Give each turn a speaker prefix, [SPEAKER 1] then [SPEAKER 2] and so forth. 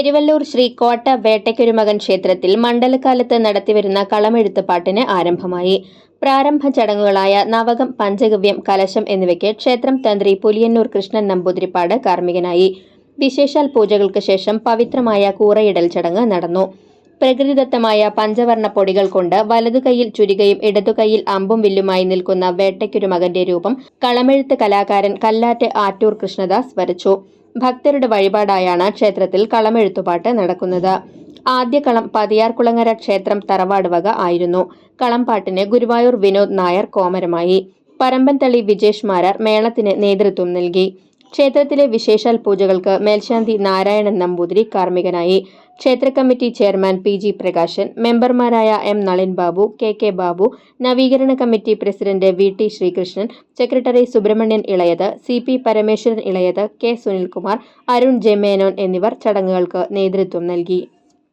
[SPEAKER 1] പെരുവല്ലൂർ ശ്രീ കോട്ട വേട്ടയ്ക്കൊരുമകൻ ക്ഷേത്രത്തിൽ മണ്ഡലകാലത്ത് നടത്തിവരുന്ന കളമെഴുത്ത് പാട്ടിന് ആരംഭമായി. പ്രാരംഭ ചടങ്ങുകളായ നവകം പഞ്ചഗവ്യം കലശം എന്നിവയ്ക്ക് ക്ഷേത്രം തന്ത്രി പുലിയന്നൂർ കൃഷ്ണൻ നമ്പൂതിരിപ്പാട് കാർമ്മികനായി. വിശേഷാൽ പൂജകൾക്ക് ശേഷം പവിത്രമായ കൂറയിടൽ ചടങ്ങ് നടന്നു. പ്രകൃതിദത്തമായ പഞ്ചവർണ പൊടികൾ കൊണ്ട് വലതുകൈയിൽ ചുരികയും ഇടതുകൈയിൽ അമ്പും വില്ലുമായി നിൽക്കുന്ന വേട്ടയ്ക്കൊരു മകന്റെ രൂപം കളമെഴുത്ത് കലാകാരൻ കല്ലാറ്റ് ആറ്റൂർ കൃഷ്ണദാസ് വരച്ചു. ഭക്തരുടെ വഴിപാടായാണ് ക്ഷേത്രത്തിൽ കളമെഴുത്തുപാട്ട് നടക്കുന്നത്. ആദ്യ കളം പതിയാർകുളങ്ങര ക്ഷേത്രം തറവാട് വക ആയിരുന്നു. കളംപാട്ടിന് ഗുരുവായൂർ വിനോദ് നായർ കോമരമായി. പരമ്പൻതളി വിജേഷ് മാരാർ മേളത്തിന് നേതൃത്വം നൽകി. ക്ഷേത്രത്തിലെ വിശേഷാൽ പൂജകൾക്ക് മേൽശാന്തി നാരായണൻ നമ്പൂതിരി കാർമ്മികനായി. ക്ഷേത്ര committee chairman P G Prakashan മെമ്പർമാരായ M Nalin Babu K K Babu നവീകരണ committee president V T Sreekrishnan secretary Subrahmanyan Elayath C P Parameswaran ഇളയത് കെ സുനിൽകുമാർ അരുൺ ജെ എന്നിവർ ചടങ്ങുകൾക്ക് നേതൃത്വം നൽകി.